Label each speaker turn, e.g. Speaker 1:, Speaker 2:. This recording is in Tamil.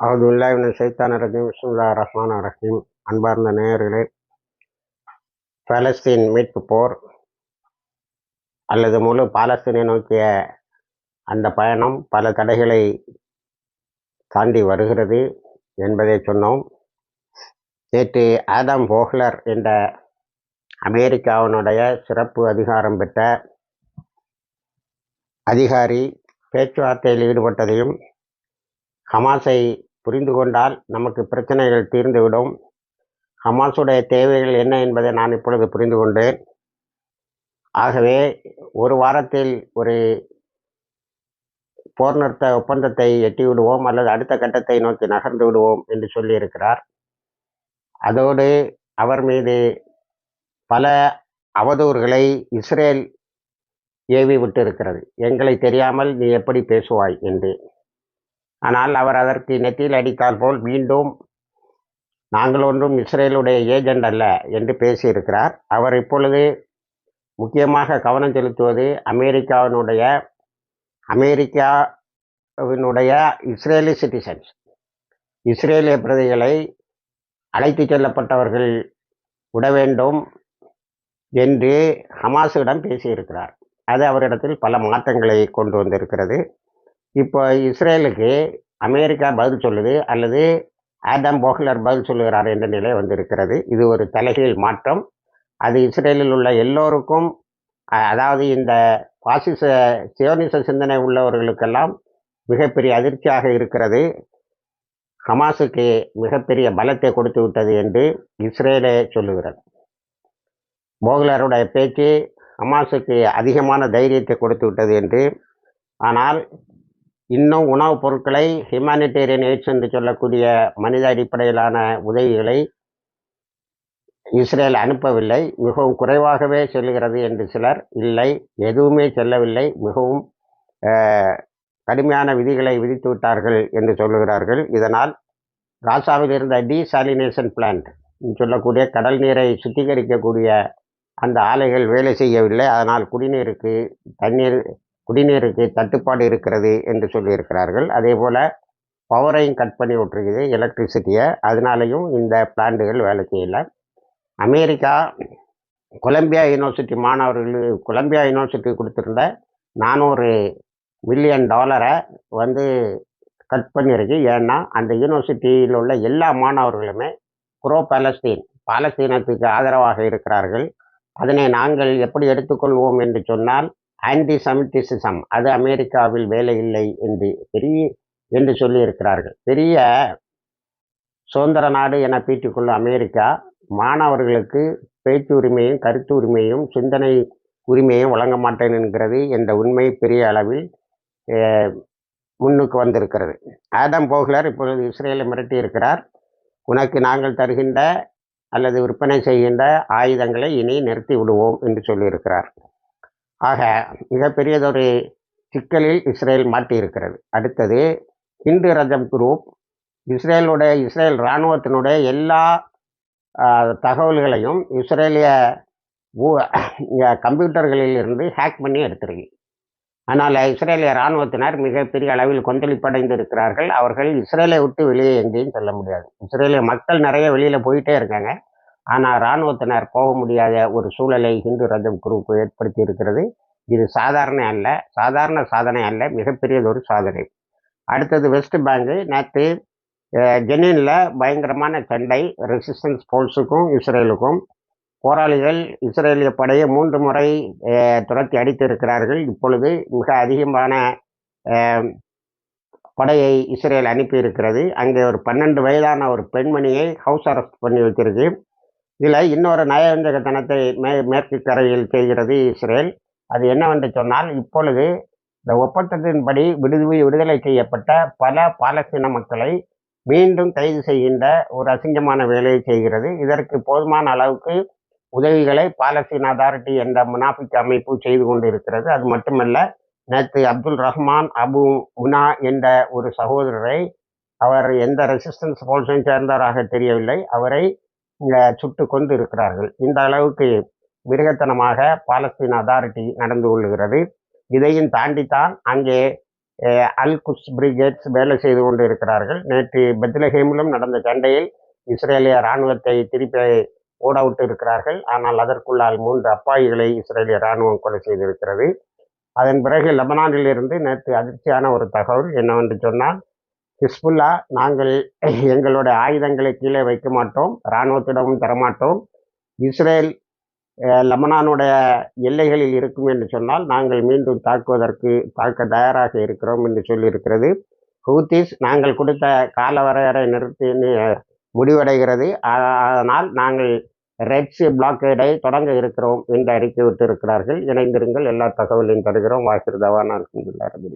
Speaker 1: அவுதுல்லாஹிமின ஷைத்தான ரஹீம் பிஸ்மில்லா ரஹ்மான் ரஹீம். அன்பார்ந்த நேயர்களே பாலஸ்தீன் மீட்பு போர் அல்லது முழு பாலஸ்தீனை நோக்கிய அந்த பயணம் பல தடைகளை தாண்டி வருகிறது என்பதை சொன்னோம். நேற்று ஆதாம் போஹ்லர் என்ற அமெரிக்காவினுடைய சிறப்பு அதிகாரம் பெற்ற அதிகாரி பேச்சுவார்த்தையில் ஈடுபட்டதையும் ஹமாஸை புரிந்து கொண்டால் நமக்கு பிரச்சனைகள் தீர்ந்துவிடும். ஹமாஸுடைய தேவைகள் என்ன என்பதை நான் இப்பொழுது புரிந்து கொண்டேன். ஆகவே ஒரு வாரத்தில் ஒரு போர் நிறுத்த ஒப்பந்தத்தை எட்டி விடுவோம் அல்லது அடுத்த கட்டத்தை நோக்கி நகர்ந்து விடுவோம் என்று சொல்லியிருக்கிறார். அதோடு அவர் மீது பல அவதூறுகளை இஸ்ரேல் ஏவி விட்டிருக்கிறது. எங்களை தெரியாமல் நீ எப்படி பேசுவாய் என்று. ஆனால் அவர் அதற்கு நெத்தியில் அடித்தால் போல் மீண்டும் நாங்கள் ஒன்றும் இஸ்ரேலுடைய ஏஜெண்ட் அல்ல என்று பேசியிருக்கிறார். அவர் இப்பொழுது முக்கியமாக கவனம் செலுத்துவது அமெரிக்காவினுடைய அமெரிக்காவினுடைய இஸ்ரேலி சிட்டிசன்ஸ். இஸ்ரேலிய பிரதிகளை அழைத்து செல்லப்பட்டவர்கள் விட வேண்டும் என்று ஹமாஸிடம் பேசியிருக்கிறார். அது அவரிடத்தில் பல மாற்றங்களை கொண்டு வந்திருக்கிறது. இப்போ இஸ்ரேலுக்கு அமெரிக்கா பதில் சொல்லுது அல்லது ஆடம் போஹ்லர் பதில் சொல்லுகிறார் என்ற நிலை வந்திருக்கிறது. இது ஒரு தலைகீழ் மாற்றம். அது இஸ்ரேலில் உள்ள எல்லோருக்கும் அதாவது இந்த பாசிச சியோனிச சிந்தனை உள்ளவர்களுக்கெல்லாம் மிகப்பெரிய அதிர்ச்சியாக இருக்கிறது. ஹமாஸுக்கு மிகப்பெரிய பலத்தை கொடுத்து விட்டது என்று இஸ்ரேலே சொல்லுகிறது. போகலருடைய பேச்சு ஹமாஸுக்கு அதிகமான தைரியத்தை கொடுத்து விட்டது என்று. ஆனால் இன்னும் உணவுப் பொருட்களை ஹியூமானிட்டேரியன் எய்ட்ஸ் என்று சொல்லக்கூடிய மனித அடிப்படையிலான உதவிகளை இஸ்ரேல் அனுப்பவில்லை. மிகவும் குறைவாகவே செல்கிறது என்று சிலர் இல்லை. எதுவுமே செல்லவில்லை. மிகவும் கடுமையான விதிகளை விதித்து விட்டார்கள் என்று சொல்லுகிறார்கள். இதனால் காசாவில் இருந்த டீசாலினேஷன் பிளான்ட் சொல்லக்கூடிய கடல் நீரை சுத்திகரிக்கக்கூடிய அந்த ஆலைகள் வேலை செய்யவில்லை. அதனால் குடிநீருக்கு தண்ணீர் குடிநீருக்கு தட்டுப்பாடு இருக்கிறது என்று சொல்லியிருக்கிறார்கள். அதே போல் பவரையும் கட் பண்ணி விட்டுருக்குது எலக்ட்ரிசிட்டியை அதனாலையும் இந்த பிளான்ட்டுகள் வேலை செய்யலை அமெரிக்கா கொலம்பியா யூனிவர்சிட்டி மாணவர்கள் கொலம்பியா யூனிவர்சிட்டி கொடுத்துருந்த நானூறு மில்லியன் டாலரை வந்து கட் பண்ணியிருக்கு. ஏன்னா அந்த யூனிவர்சிட்டியில் உள்ள எல்லா மாணவர்களுமே குரோ பாலஸ்தீன் பாலஸ்தீனத்துக்கு ஆதரவாக இருக்கிறார்கள். அதனை நாங்கள் எப்படி எடுத்துக்கொள்வோம் என்று சொன்னால் ஆன்டி செமிட்டிசிசம் அது அமெரிக்காவில் வேலை இல்லை என்று பெரிய என்று சொல்லியிருக்கிறார்கள். பெரிய சுதந்திர நாடு என பீட்டிக்கொள்ள அமெரிக்கா மாணவர்களுக்கு பேச்சு உரிமையும் கருத்து உரிமையும் சிந்தனை உரிமையும் வழங்க மாட்டேன் என்கிறது என்ற உண்மை பெரிய அளவில் முன்னுக்கு வந்திருக்கிறது. ஆடம் போகலர் இப்பொழுது இஸ்ரேலை மிரட்டி இருக்கிறார் உனக்கு நாங்கள் தருகின்ற அல்லது விற்பனை செய்கின்ற ஆயுதங்களை இனி நிறுத்தி விடுவோம் என்று சொல்லியிருக்கிறார். ஆக மிகப்பெரியதொரு சிக்கலில் இஸ்ரேல் மாட்டியிருக்கிறது. அடுத்தது ஹிந்து ரஜம் குரூப் இஸ்ரேலுடைய இஸ்ரேல் இராணுவத்தினுடைய எல்லா தகவல்களையும் இஸ்ரேலிய கம்ப்யூட்டர்களில் இருந்து ஹேக் பண்ணி எடுத்துருக்கு ஆனால் இஸ்ரேலிய இராணுவத்தினர் மிகப்பெரிய அளவில் கொந்தளிப்படைந்து இருக்கிறார்கள் அவர்கள் இஸ்ரேலை விட்டு வெளியே எங்கேயும் செல்ல முடியாது. இஸ்ரேலிய மக்கள் நிறைய வெளியில் போயிட்டே இருக்காங்க. ஆனால் இராணுவத்தினர் போக முடியாத ஒரு சூழலை ஹிந்து ரஜம் குரூப் ஏற்படுத்தி இருக்கிறது. இது சாதாரண அல்ல சாதாரண சாதனை அல்ல மிகப்பெரியதொரு சாதனை. அடுத்தது வெஸ்ட் பேங்கு. நேற்று ஜெனினில் பயங்கரமான சண்டை ரெசிஸ்டன்ஸ் போல்ஸுக்கும் இஸ்ரேலுக்கும். போராளிகள் இஸ்ரேலிய படையை மூன்று முறை துரத்தி அடித்து இருக்கிறார்கள். இப்பொழுது மிக அதிகமான படையை இஸ்ரேல் அனுப்பி இருக்கிறது அங்கே ஒரு பன்னெண்டு வயதான ஒரு பெண்மணியை ஹவுஸ் அரெஸ்ட் பண்ணி வைக்கிறது இதில் இன்னொரு நயவஞ்சகத்தனத்தை மே மேற்கு கரையில் செய்கிறது இஸ்ரேல். அது என்னவென்று சொன்னால் இப்பொழுது இந்த ஒப்பந்தத்தின்படி விடுதி விடுதலை செய்யப்பட்ட பல பாலஸ்தீன மக்களை மீண்டும் கைது செய்கின்ற ஒரு அசிங்கமான வேலையை செய்கிறது. இதற்கு போதுமான அளவுக்கு உதவிகளை பாலஸ்தீன் அதாரிட்டி என்ற முனாஃபிக் அமைப்பு செய்து கொண்டு இருக்கிறது அது மட்டுமல்ல நேற்று அப்துல் ரஹ்மான் அபு முனா என்ற ஒரு சகோதரரை அவர் எந்த ரெசிஸ்டன்ஸ் போல்ஸையும் சேர்ந்தவராக தெரியவில்லை. அவரை சுட்டு கொண்டு இருக்கிறார்கள். இந்த அளவுக்கு மிருகத்தனமாக பாலஸ்தீன் அதாரிட்டி நடந்து கொள்ளுகிறது. இதையும் தாண்டித்தான் அங்கே அல் குஸ் பிரிகேட்ஸ் வேலை செய்து கொண்டு இருக்கிறார்கள் நேற்று பெத்லஹேமிலும் நடந்த சண்டையில் இஸ்ரேலிய இராணுவத்தை திருப்பி ஓட விட்டு இருக்கிறார்கள். ஆனால் அதற்குள்ளால் மூன்று அப்பாவிகளை இஸ்ரேலிய இராணுவம் கொலை செய்திருக்கிறது. அதன் பிறகு லெபனானிலிருந்து நேற்று அதிர்ச்சியான ஒரு தகவல் என்னவென்று சொன்னால் ஹிஸ்புல்லா நாங்கள் எங்களுடைய ஆயுதங்களை கீழே வைக்க மாட்டோம் இராணுவத்திடமும் தரமாட்டோம். இஸ்ரேல் லெமனானுடைய லெபனானுடைய எல்லைகளில் இருக்கும் என்று சொன்னால் நாங்கள் மீண்டும் தாக்குவதற்கு தாக்க தயாராக இருக்கிறோம் என்று சொல்லியிருக்கிறது. ஹூத்திஸ் நாங்கள் கொடுத்த கால வரையறை நிறுத்தி முடிவடைகிறது. ஆ- அதனால் நாங்கள் ரெட்ஸ் பிளாக்கேடை தொடங்க இருக்கிறோம் என்று அறிக்கை விட்டு இருக்கிறார்கள் இணைந்திருங்கள் எல்லா தகவலையும் தருகிறோம். வாசிர் தவான் அல்ஹம்துலில்லாஹ்